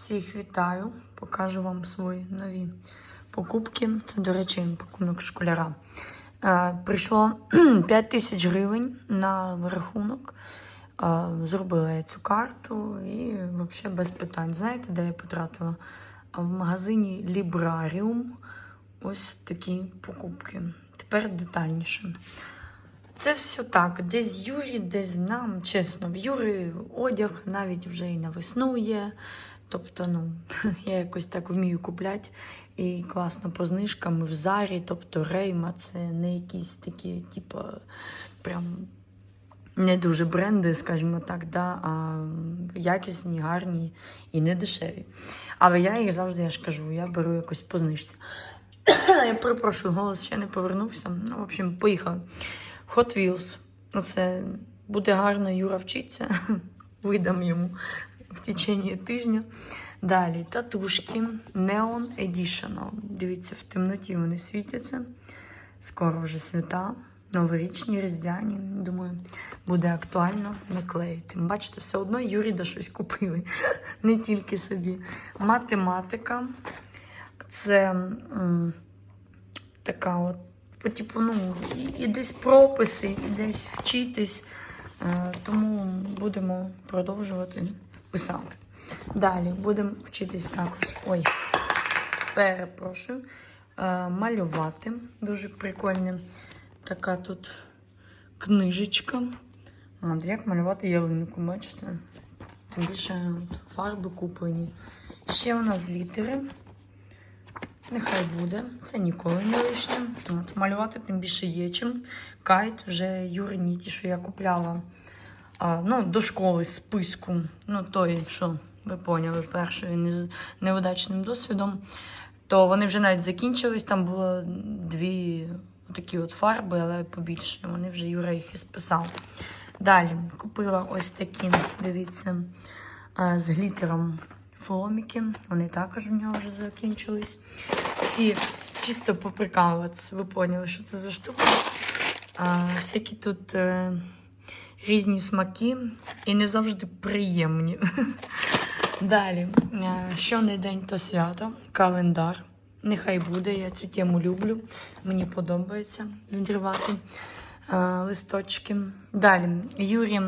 Всіх вітаю, покажу вам свої нові покупки. Це, до речі, пакунок школяра. Е, прийшло 5 тисяч гривень на рахунок. Е, зробила я цю карту і взагалі без питань. Знаєте, де я потратила? В магазині Librarium ось такі покупки. Тепер детальніше. Це все так. Десь Юрі, десь нам, чесно, в Юрі одяг навіть вже і на весну є. Тобто, ну, я якось так вмію купляти і класно по знижкам в зарі, тобто рейма, це не якісь такі, типу, прям не дуже бренди, скажімо так, да, а якісні, гарні і не дешеві. Але я їх завжди, я ж кажу, я беру якось по знижці. Я перепрошую, голос ще не повернувся. Ну, в общем, поїхали. Hot Wheels. Оце буде гарно, Юра вчиться. Видам йому в течение тижня. Далі татушки Neon Editional. Дивіться, в темноті вони світяться. Скоро вже свята, новорічні, різдвяні. Думаю, буде актуально наклеїти. Бачите, все одно Юрі да щось купили. Не тільки собі. Математика. Це м, така от, по типу, ну, і, і десь прописи, і десь вчитись. Е, тому будемо продовжувати писати. Далі будемо вчитись також. Ой, перепрошую. Е, малювати. Дуже прикольна така тут книжечка. От, як малювати ялинку, бачите? Тим більше от, фарби куплені. Ще у нас літери. Нехай буде. Це ніколи не лишнє. От, малювати тим більше є чим. Кайт вже Юрині, ті, що я купляла а, ну, до школи списку. Ну, той, що ви поняли, першою не- невдачним досвідом. То вони вже навіть закінчились. Там було дві такі от фарби, але побільше. Вони вже Юра їх і списав. Далі купила ось такі, дивіться, з глітером фломіки. Вони також в нього вже закінчились. Ці чисто поприкалуватися. Ви поняли, що це за штука. А, всякі тут е, різні смаки і не завжди приємні. Далі, е, що не день, то свято, календар. Нехай буде, я цю тему люблю. Мені подобається відривати е, листочки. Далі, Юрій,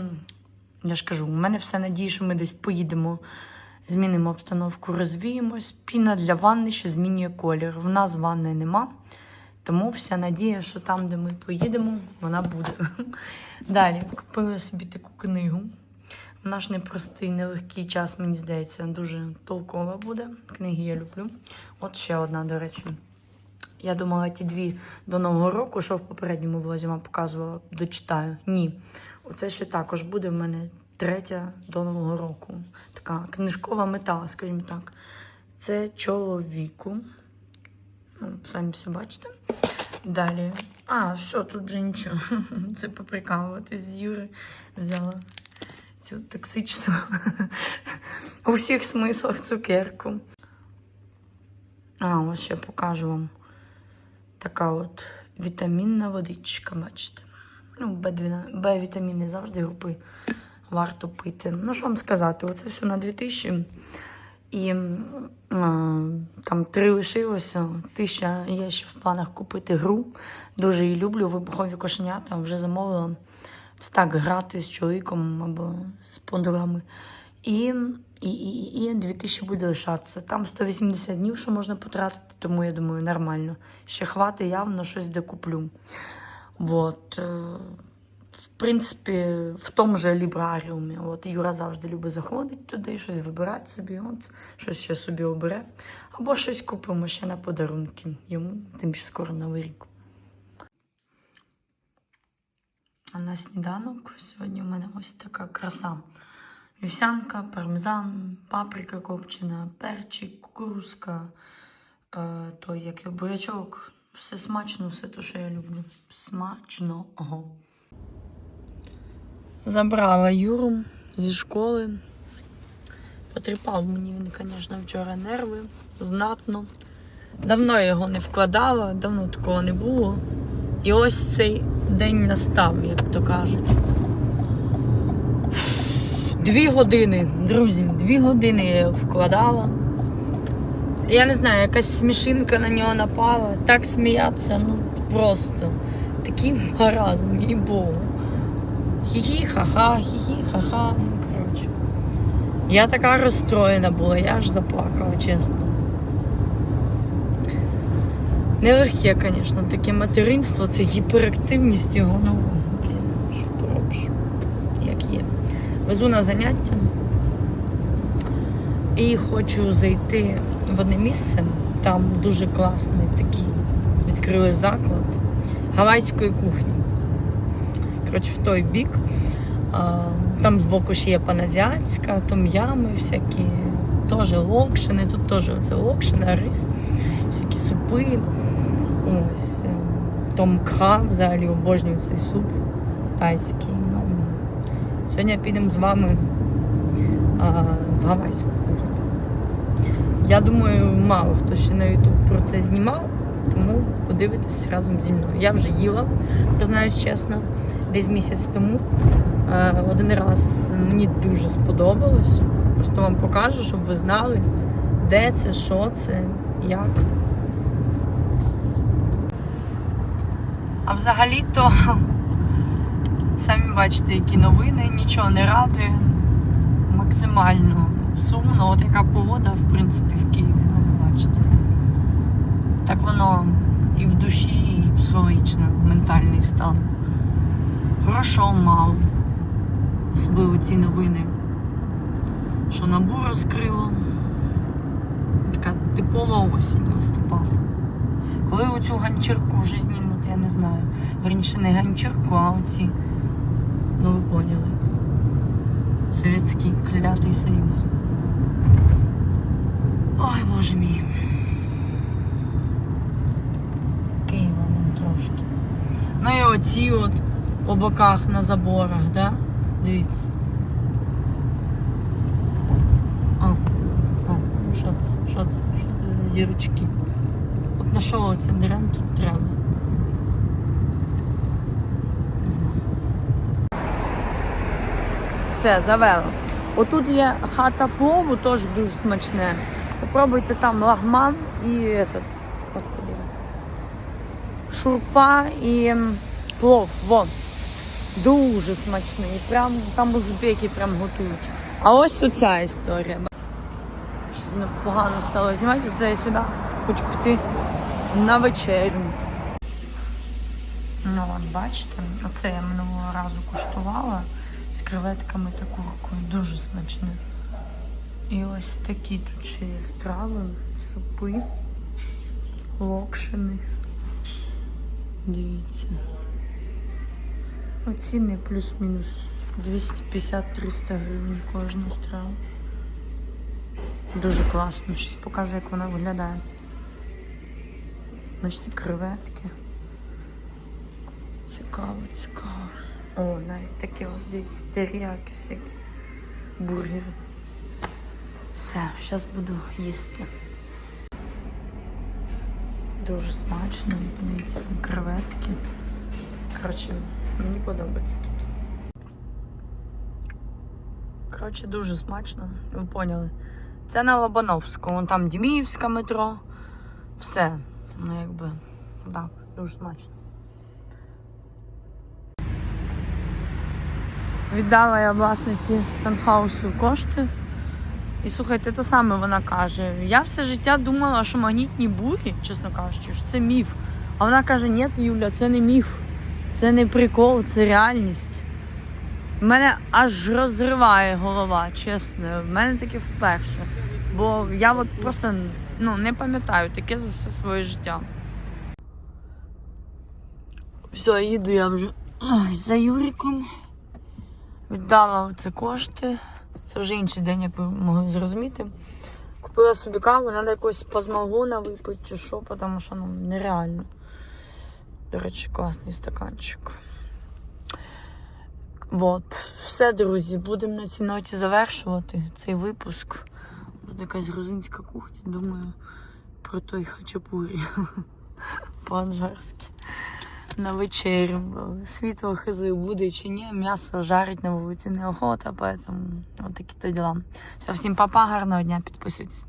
я ж кажу, у мене все надії, що ми десь поїдемо, змінимо обстановку, розвіємось. Піна для ванни ще змінює колір. В нас ванни нема. Тому вся надія, що там, де ми поїдемо, вона буде. Далі купила собі таку книгу. В наш непростий, нелегкий час, мені здається, дуже толкова буде. Книги я люблю. От ще одна, до речі. Я думала, ті дві до Нового року, що в попередньому влозі вам показувала, дочитаю. Ні. Оце ще також буде в мене третя до Нового року. Така книжкова мета, скажімо так. Це чоловіку. Ну, самі все бачите. Далі. А, все, тут вже нічого. Це поприкалуватись з Юри. Взяла цю токсичну у всіх смислах цукерку. А, ось ще покажу вам. Така от вітамінна водичка, бачите. Ну, Б-вітаміни завжди групи варто пити. Ну, що вам сказати, оце все на 2000. І а, там три лишилося. Тисяча є ще в планах купити гру. Дуже її люблю. Вибухові кошенята вже замовила. Це так грати з чоловіком або з подругами. І, і, і, і 2000 буде лишатися. Там 180 днів, що можна потратити, тому я думаю, нормально. Ще хвати явно щось докуплю. Вот. В принципі, в тому же лібраріумі. От Юра завжди любить заходити туди, щось вибирати собі, от, щось ще собі обере. Або щось купимо ще на подарунки. Йому тим більше скоро новий рік. А на сніданок сьогодні у мене ось така краса. Вівсянка, пармезан, паприка копчена, перчик, кукурузка, е, той як і бурячок. Все смачно, все те, що я люблю. Смачного. Забрала Юру зі школи. Потріпав мені він, звісно, вчора нерви знатно. Давно я його не вкладала, давно такого не було. І ось цей день настав, як то кажуть. Дві години, друзі, дві години я його вкладала. Я не знаю, якась смішинка на нього напала. Так сміятися, ну просто. Такий маразм, і богу. Хі-хі, ха-ха, хі-хі, ха-ха. Ну, коротше. Я така розстроєна була, я аж заплакала, чесно. Нелегке, звісно, таке материнство, це гіперактивність його, ну, блін, що поробиш, як є. Везу на заняття і хочу зайти в одне місце. Там дуже класний такий відкрили заклад гавайської кухні. Коротше, в той бік. Там збоку ще є паназіатська, том'ями всякі, теж локшини, тут теж оце локшина, рис, всякі супи. Ось. е, кха, взагалі обожнюю цей суп тайський. Ну, сьогодні підемо з вами а, в гавайську кухню. Я думаю, мало хто ще на YouTube про це знімав, тому подивитесь разом зі мною. Я вже їла, признаюсь чесно, десь місяць тому. Е, Один раз мені дуже сподобалось. Просто вам покажу, щоб ви знали, де це, що це, як. А взагалі-то самі бачите, які новини, нічого не радує. Максимально сумно. От яка погода, в принципі, в Києві, ну ви бачите. Так воно і в душі, і психологічно, ментальний стан. Грошом мало. Особливо ці новини, що набу розкрило. Така типова осінь листопада. Коли оцю ганчірку вже знімуть, я не знаю. Верніше не ганчірку, а оці. Ну ви поняли. Совєтський клятий союз. Ой, боже мій. Києва ну, трошки. Ну і оці от по боках на заборах, да? Дивіться. О, о, що це? Що це? Що це за зірочки? От на що оце дерен тут треба? Не знаю. Все, завело. Отут є хата плову, теж дуже смачне. Попробуйте там лагман і этот, господи, шурпа і плов. Вон. Дуже смачний. Прям там узбеки прям готують. А ось оця історія. Щось не погано стало знімати, оце я сюди хочу піти на вечерю. Ну, от бачите, оце я минулого разу куштувала з креветками та куркою. Дуже смачне. І ось такі тут ще є страви, супи, локшини. Дивіться. Оціни плюс-мінус 250-300 гривень кожна страва. Дуже класно. Щось покажу, як вона виглядає. Бачите, креветки. Цікаво, цікаво. О, навіть такі дивіться, теріяки всякі. Бургери. Все, зараз буду їсти. Дуже смачно, подивіться, креветки. Коротше, мені подобається тут. Коротше, дуже смачно, ви поняли. Це на Лобановську, вон там Діміївська метро. Все. Ну, якби, так, дуже смачно. Віддала я власниці танхаусу кошти. І слухайте, те саме вона каже. Я все життя думала, що магнітні бурі, чесно кажучи, що це міф. А вона каже, ні, Юля, це не міф, це не прикол, це реальність. У мене аж розриває голова, чесно. В мене таке вперше. Бо я от просто ну, не пам'ятаю таке за все своє життя. Все, їду я вже Ой, за Юриком. Віддала оце кошти. Це вже інший день, ви могли зрозуміти. Купила собі каву, треба якось плазмалгона випити чи що, тому що ну, нереально. До речі, класний стаканчик. Вот. Все, друзі, будемо на цій ноті завершувати цей випуск. Буде якась грузинська кухня, думаю, про той хачапурі. По-анжарськи. на вечерю. Світло хизи буде чи ні, м'ясо жарить на вулиці неохота, поэтому от такі то діла. Все, всім папа, гарного дня, підписуйтесь.